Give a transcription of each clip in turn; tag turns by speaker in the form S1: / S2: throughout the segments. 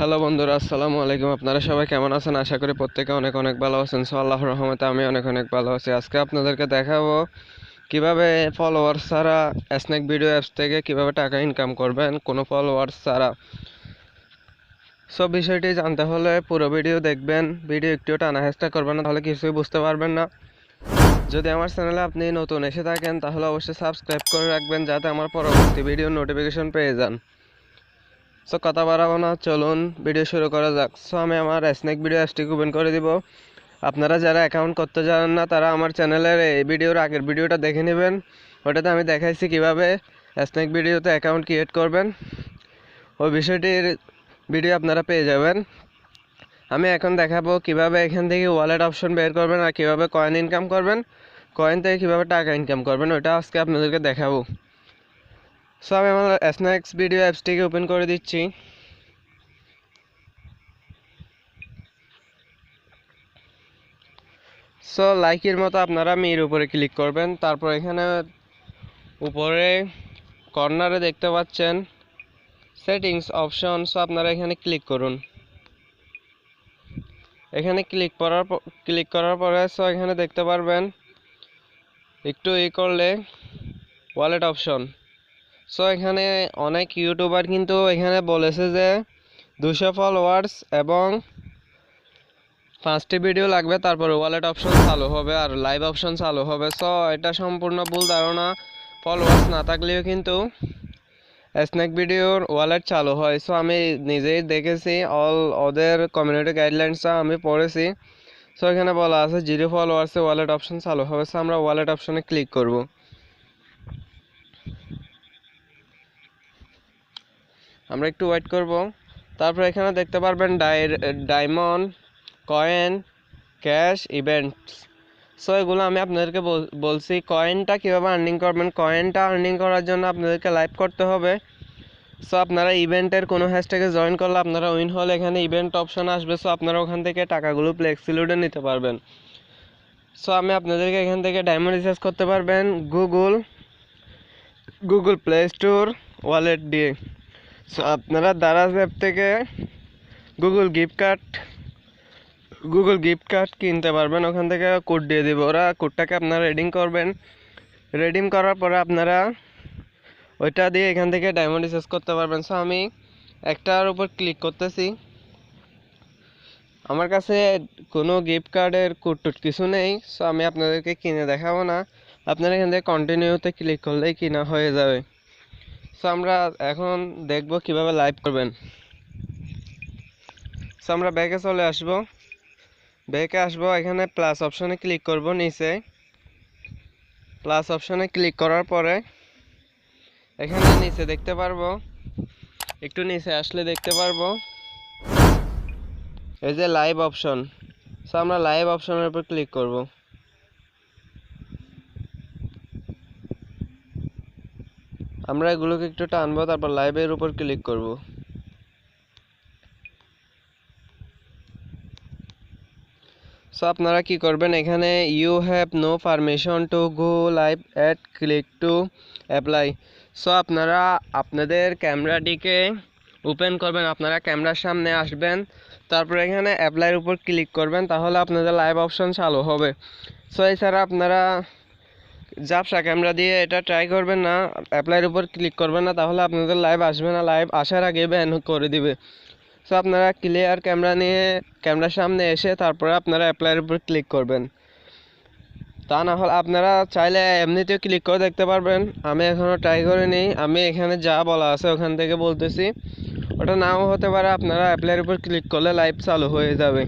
S1: Hello বন্ধুরা, আসসালামু আলাইকুম। আপনারা সবাই কেমন আছেন? আশা করি প্রত্যেকে অনেক অনেক ভালো আছেন। সো আল্লাহর রহমতে আমি অনেক অনেক ভালো আছি। আজকে আপনাদেরকে দেখাবো কীভাবে ফলোয়ার্স ছাড়া স্ন্যাক ভিডিও অ্যাপস থেকে কীভাবে টাকা ইনকাম করবেন কোনো ফলোয়ার্স ছাড়া। সব বিষয়টি জানতে হলে পুরো ভিডিও দেখবেন। ভিডিও একটু টানা হেস্টা করবেন না, তাহলে কিছুই বুঝতে পারবেন না। যদি আমার চ্যানেলে আপনি নতুন এসে থাকেন, তাহলে অবশ্যই সাবস্ক্রাইব করে রাখবেন, যাতে আমার পরবর্তী ভিডিও নোটিফিকেশন পেয়ে যান। সো কথা বাড়াবো না, চলুন ভিডিও শুরু করা যাক। সো আমি আমার স্ন্যাক ভিডিও অ্যাপসটি ওপেন করে দিব। আপনারা যারা অ্যাকাউন্ট করতে জানেন না, তারা আমার চ্যানেলের এই ভিডিওর আগের ভিডিওটা দেখে নেবেন। ওটাতে আমি দেখাইছি কীভাবে স্ন্যাক ভিডিওতে অ্যাকাউন্ট ক্রিয়েট করবেন। ওই বিষয়টির ভিডিও আপনারা পেয়ে যাবেন। আমি এখন দেখাবো কীভাবে এখান থেকে ওয়ালেট অপশন বের করবেন আর কীভাবে কয়েন ইনকাম করবেন। কয়েন থেকে কীভাবে টাকা ইনকাম করবেন ওটা আজকে আপনাদেরকে দেখাবো। সো আমি আমার স্ন্যাক্স ভিডিও অ্যাপসটিকে ওপেন করে দিচ্ছি। সো লাইকের মতো আপনারা মির উপরে ক্লিক করবেন। তারপর এখানে উপরে কর্নারে দেখতে পাচ্ছেন সেটিংস অপশন সো আপনারা এখানে ক্লিক করুন। এখানে ক্লিক করার ক্লিক করার পরে সো এখানে দেখতে পারবেন একটু ই করলে ওয়ালেট অপশন সো এখানে অনেক ইউটিউবার কিন্তু এখানে বলেছে যে দুশো ফলোয়ার্স এবং পাঁচটি ভিডিও লাগবে, তারপরে ওয়ালেট অপশন চালু হবে আর লাইভ অপশন চালু হবে। সো এটা সম্পূর্ণ ভুল ধারণা। ফলোয়ার্স না থাকলেও কিন্তু স্ন্যাক ভিডিওর ওয়ালেট চালু হয়। সো আমি নিজেই দেখেছি অল ওদের কমিউনিটি গাইডলাইন্সটা আমি পড়েছি। সো এখানে বলা আছে জিরো ফলোয়ার্সে ওয়ালেট অপশন চালু হবে। সো আমরা ওয়ালেট অপশনে ক্লিক করব। আমরা একটু ওয়েট করব। তারপর এখানে দেখতে পারবেন diamond, coin, cash, events. So এগুলো আমি আপনাদেরকে বলছি, কয়েনটা কীভাবে আর্নিং করবেন? কয়েনটা আর্নিং করার জন্য আপনাদেরকে লাইভ করতে হবে। সো আপনারা ইভেন্টের কোনো হ্যাশট্যাগে জয়েন করলে আপনারা উইন হলে এখানে ইভেন্ট অপশন আসবে। সো আপনারা ওখান থেকে টাকাগুলো ফ্লেক্সিলুডে নিতে পারবেন। সো আমি আপনাদেরকে এখান থেকে ডায়মন্ড রিচার্জ করতে পারবেন Google Google Play Store wallet দিয়ে। সো আপনারা দারাজ অ্যাপ থেকে Google gift card Google gift card কিনতে পারবেন। ওখান থেকে কোড দিয়ে দেবো। ওরা কোডটাকে আপনারা রেডিং করবেন। রেডিং করার পরে আপনারা ওইটা দিয়ে এখান থেকে ডায়মন্ড রিচার্জ করতে পারবেন। সো আমি একটার উপর ক্লিক করতেছি। আমার কাছে কোনো গিফট কার্ডের কোড টুট কিছু নেই। সো আমি আপনাদেরকে কিনে দেখাবো না। আপনারা এখান থেকে কন্টিনিউতে ক্লিক করলেই কিনা হয়ে যাবে। সো আমরা এখন দেখব কীভাবে লাইভ করবেন। সো আমরা ব্যাকে চলে আসব। ব্যাকে আসব, এখানে প্লাস অপশনে ক্লিক করব নিচে। প্লাস অপশনে ক্লিক করার পরে এখানে নিচে দেখতে পারব। একটু নিচে আসলে দেখতে পারব। এই যে লাইভ অপশন সো আমরা লাইভ অপশনের উপর ক্লিক করব। আমরা এগুলোকে একটু টানবো, তারপর লাইভের উপর ক্লিক করব। সো আপনারা কি করবেন, এখানে you have no permission to go live at click to apply so আপনারা আপনাদের ক্যামেরাটিকে ওপেন করবেন, আপনারা ক্যামেরার সামনে আসবেন, তারপর এখানে অ্যাপ্লাইয়ের উপর ক্লিক করবেন, তাহলে আপনাদের লাইভ অপশন চালু হবে। সো এছাড়া আপনারা জাপসা ক্যামেরা দিয়ে এটা ট্রাই করবেন না অ্যাপ্লাইয়ের উপর ক্লিক করবেন না, তাহলে আপনাদের লাইভ আসবে না। লাইভ আসার আগে ব্যান করে দিবে। সো আপনারা ক্লিয়ার ক্যামেরা নিয়ে ক্যামেরার সামনে এসে তারপরে আপনারা অ্যাপ্লাইয়ের উপর ক্লিক করবেন। তা না হলে আপনারা চাইলে এমনিতেও ক্লিক করে দেখতে পারবেন। আমি এখনও ট্রাই করিনি আমি এখানে যা বলা আছে ওখান থেকে বলতেছি। ওটা নাও হতে পারে, আপনারা অ্যাপ্লাইয়ের উপর ক্লিক করলে লাইভ চালু হয়ে যাবে।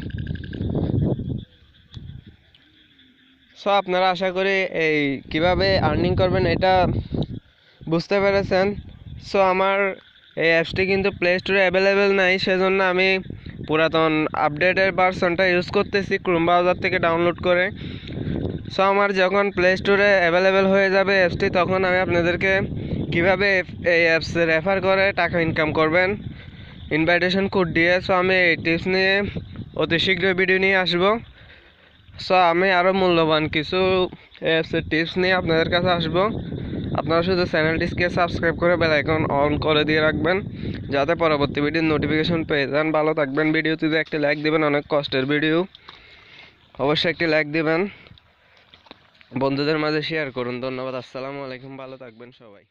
S1: সো আপনারা আশা করি এই কীভাবে আর্নিং করবেন এটা বুঝতে পেরেছেন। সো আমার এই অ্যাপসটি কিন্তু প্লে স্টোরে অ্যাভেলেবেল নাই, সেজন্য আমি পুরাতন আপডেটের ভার্সনটা ইউজ করতেছি ক্রোম ব্রাউজার থেকে ডাউনলোড করে। সো আমার যখন প্লে স্টোরে অ্যাভেলেবেল হয়ে যাবে অ্যাপসটি, তখন আমি আপনাদেরকে কীভাবে এই অ্যাপস রেফার করে টাকা ইনকাম করবেন ইনভাইটেশন কোড দিয়ে। সো আমি এই টিপস নিয়ে অতি শীঘ্রই ভিডিও নিয়ে আসব। সো আমি আরও মূল্যবান কিছু টিপস নিয়ে আপনাদের কাছে আসব। আপনারা শুধু চ্যানেলটিকে সাবস্ক্রাইব করে বেল আইকন অন করে দিয়ে রাখবেন, যাতে পরবর্তী ভিডিওর নোটিফিকেশন পেয়ে যান। ভালো থাকবেন ভিডিওটিতে একটি লাইক দিবেন, অনেক কষ্টের ভিডিও অবশ্যই একটি লাইক দিবেন। বন্ধুদের মাঝে শেয়ার করুন। ধন্যবাদ, আসসালামু আলাইকুম। ভালো থাকবেন সবাই।